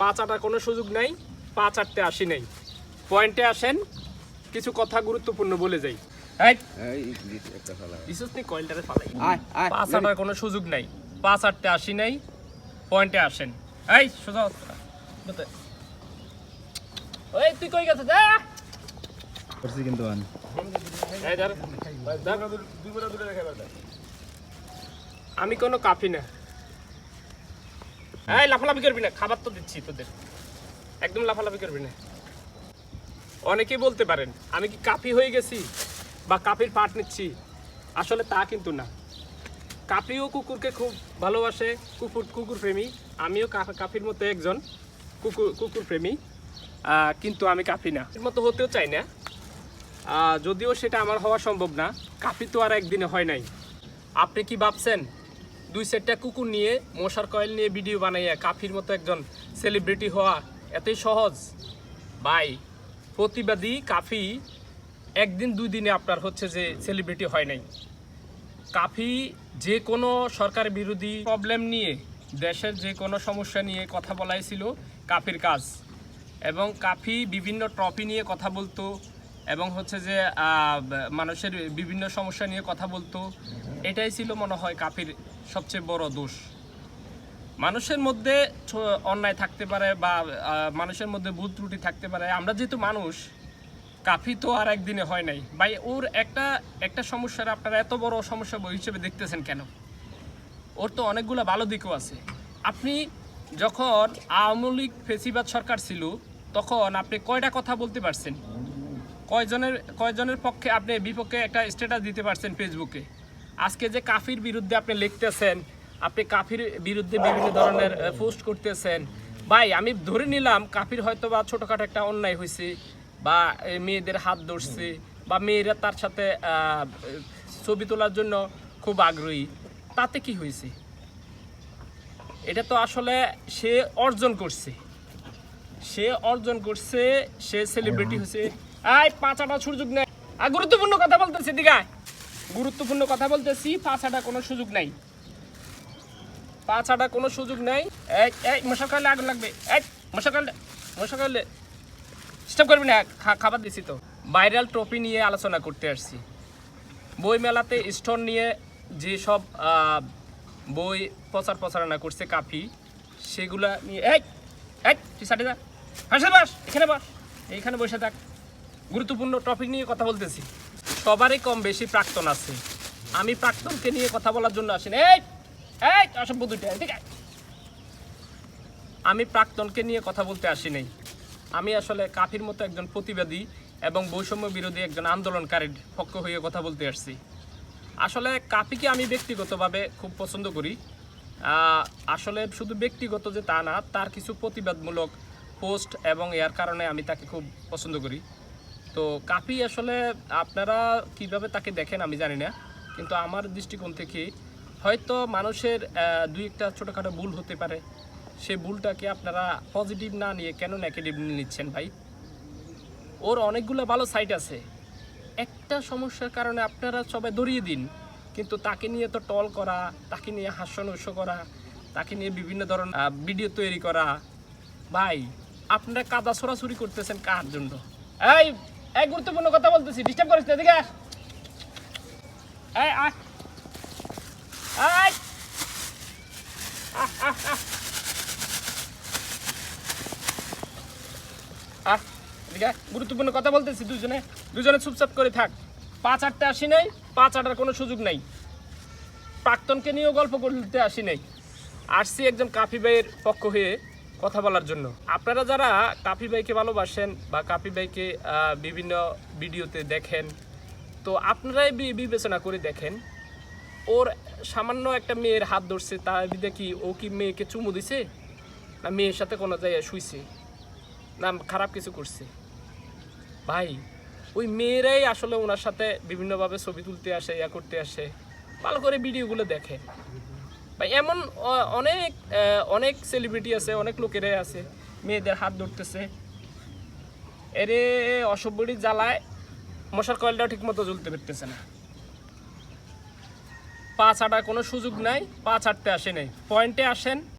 পাঁচ আটার কোনো সুযোগ নাই পাঁচ আটতে আসি নাই। পয়েন্টে আসেন কিছু কথা গুরুত্বপূর্ণ বলে যাই। কয়েলটারে ফালাই। পাঁচ আটার কোনো সুযোগ নাই পাঁচ আটতে আসি নাই পয়েন্টে আসেন। এই সোজা ওই তুই কই গেছে যা করছি কিন্তু আন এই ধর, ধর। আমি কোনো কাফি না। এই লাফালাফি করবি না, খাবার তো দিচ্ছি তোদের। একদম লাফালাফি করবি না। অনেকেই বলতে পারেন, আমি কি কাফি হয়ে গেছি বা কাফির পাট নিচ্ছি? আসলে তা কিন্তু না। কাফিও কুকুরকে খুব ভালোবাসে, কুকুর কুকুর প্রেমী। আমিও কা- কাফির মতো একজন, কুকুর কুকুর প্রেমী। কিন্তু আমি কাফি না। এর মতো হতেও চাই না। যদিও সেটা আমার হওয়া সম্ভব না। কাপি তো আর একদিনে হয় নাই। আপনি কি ভাবছেন দুই সেটটা কুকুর নিয়ে, মশার কয়েল নিয়ে ভিডিও বানাইয়া কাফির মতো একজন সেলিব্রিটি হওয়া এতই সহজ। ভাই, প্রতিবাদী কাফি একদিন দুই দিনে আপনার হচ্ছে যে সেলিব্রিটি হয় নাই। কাফি যে কোনো সরকার বিরোধী প্রবলেম নিয়ে, দেশের যে কোনো সমস্যা নিয়ে কথা বলাই ছিল কাফির কাজ। এবং কাফি বিভিন্ন ট্রফি নিয়ে কথা বলতো এবং হচ্ছে যে মানুষের বিভিন্ন সমস্যা নিয়ে কথা বলতো। এটাই ছিল মনে হয় কাফির সবচেয়ে বড় দোষ। মানুষের মধ্যে অন্যায় থাকতে পারে বা মানুষের মধ্যে ভুল ত্রুটি থাকতে পারে। আমরা যেহেতু মানুষ, কাফি তো আর একদিনে হয় নাই। ভাই, ওর একটা একটা সমস্যার আপনারা এত বড় সমস্যা হিসেবে দেখতেছেন কেন? ওর তো অনেকগুলো ভালো দিকও আছে। আপনি যখন আওয়ামী লীগ ফেসিবাদ সরকার ছিল, তখন আপনি কয়টা কথা বলতে পারছেন? কয়জনের কয়জনের পক্ষে আপনি বিপক্ষে একটা স্ট্যাটাস দিতে পারছেন ফেসবুকে আজকে যে কাফির বিরুদ্ধে আপনি লিখতেছেন, আপনি কাফির বিরুদ্ধে বিভিন্ন ধরনের পোস্ট করতেছেন, ভাই, আমি ধরে নিলাম কাফির হয়তো বা ছোটোখাটো একটা অন্যায় হয়েছে বা মেয়েদের হাত ধরছে, বা মেয়েরা তার সাথে ছবি তোলার জন্য খুব আগ্রহী। তাতে কি হয়েছে এটা তো আসলে সে অর্জন করছে। সে অর্জন করছে, সে সেলিব্রিটি হয়েছে আই পাঁচ আটা সুযোগ নেই। আর গুরুত্বপূর্ণ কথা বলতেছি দিঘায় গুরুত্বপূর্ণ কথা বলতেছি পাঁচ আটা কোনো সুযোগ নাই। পাঁচ আটা কোনো সুযোগ নাই। এই এই মশা আগুন লাগবে। এই মশা খাইলে ডিস্টার্ব করবি না খাবার দিছি তো। ভাইরাল ট্রফি নিয়ে আলোচনা করতে আসছি। বই মেলাতে স্টোন নিয়ে যেসব বই প্রচার প্রচারণা করছে কাফি, সেগুলা নিয়ে এক এক তুই সাইডে যা। পাশে বাস, এখানে বাস। এইখানে বসে থাক। গুরুত্বপূর্ণ টপিক নিয়ে কথা বলতেছি। সবারই কম বেশি প্রাক্তন আছে। আমি প্রাক্তনকে নিয়ে কথা বলার জন্য আসিনি এই এই, অসভ্য দুইটা ঠিক আছে আমি প্রাক্তনকে নিয়ে কথা বলতে আসি নাই আমি আসলে কাফির মতো একজন প্রতিবাদী এবং বৈষম্য বিরোধী একজন আন্দোলনকারীর পক্ষ হয়ে কথা বলতে আসছি। আসলে কাফিকে আমি ব্যক্তিগতভাবে খুব পছন্দ করি। আসলে শুধু ব্যক্তিগত যে তা না, তার কিছু প্রতিবাদমূলক পোস্ট এবং এর কারণে আমি তাকে খুব পছন্দ করি। তো কাফি আসলে আপনারা কীভাবে তাকে দেখেন আমি জানি না, কিন্তু আমার দৃষ্টিকোণ থেকে হয়তো মানুষের দুই একটা ছোটোখাটো ভুল হতে পারে। সেই ভুলটাকে আপনারা পজিটিভ না নিয়ে কেন নেগেটিভ নিচ্ছেন ভাই? ওর অনেকগুলো ভালো সাইট আছে। একটা সমস্যার কারণে আপনারা সবাই দড়িয়ে দিন, কিন্তু তাকে নিয়ে তো টল করা, তাকে নিয়ে হাস্যনস্য করা, তাকে নিয়ে বিভিন্ন ধরনের ভিডিও তৈরি করা। ভাই, আপনারা কাদা ছড়াছড়ি করতেছেন কার জন্য? এই এই গুরুত্বপূর্ণ কথা বলতেছি ডিস্টার্ব করিস না, এদিকে গুরুত্বপূর্ণ কথা বলতেছি দুজনে। দুজনে চুপচাপ করে থাক। পাঁচ আটটা আসি নাই, পাঁচ আটার কোনো সুযোগ নাই। প্রাক্তনকে নিয়েও গল্প করতে আসি নাই। আসছি একজন কাফি ভাইয়ের পক্ষ হয়ে। কথা বলার জন্য। আপনারা যারা কাফি ভাইকে ভালোবাসেন বা কাফি ভাইকে বিভিন্ন ভিডিওতে দেখেন, তো আপনারাই বিবেচনা করে দেখেন, ওর সামান্য একটা মেয়ের হাত ধরছে তার বিদে কি ও কি মেয়েকে চুমু দিছে? না মেয়ের সাথে কোনো জায়গায় শুইছে? না খারাপ কিছু করছে? ভাই, ওই মেয়েরাই আসলে ওনার সাথে বিভিন্নভাবে ছবি তুলতে আসে, ইয়া করতে আসে, ভালো করে ভিডিওগুলো দেখে। ভাই, এমন অনেক অনেক সেলিব্রিটি আছে, অনেক লোকেরাই আছে, মেয়েদের হাত ধরতেছে। এরে অসভ্যটি জ্বালায়, মশার কয়েলটাও ঠিক মতো জ্বলতে পারতেছে না। পা ছাড়ার কোনো সুযোগ নাই, পা ছাড়তে আসে নাই। পয়েন্টে আসেন।